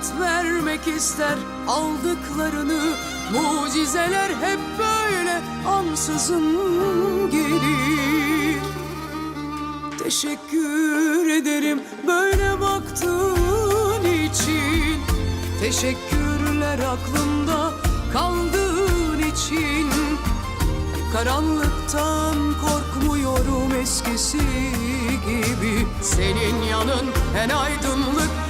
hayat vermek ister. Aldıklarını Mucizeler hep böyle ansızın gelir. Teşekkür ederim böyle baktığın için. Teşekkürler aklımda kaldığın için. Karanlıktan korkmuyorum eskisi gibi. Senin yanın en aydınlık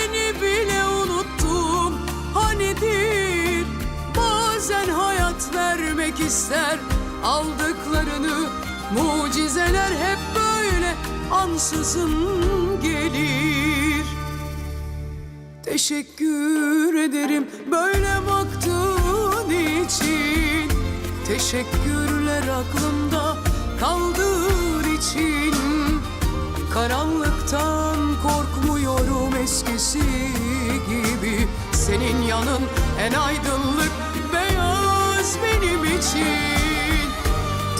Aldıklarını mucizeler hep böyle ansızın gelir. Teşekkür ederim böyle baktığın için. Teşekkürler aklımda kaldığın için. Karanlıktan korkmuyorum eskisi gibi. Senin yanın en aydınlık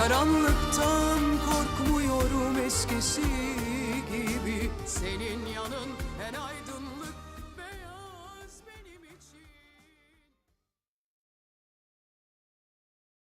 Karanlıktan korkmuyorum eskisi gibi. Senin yanın en aydınlık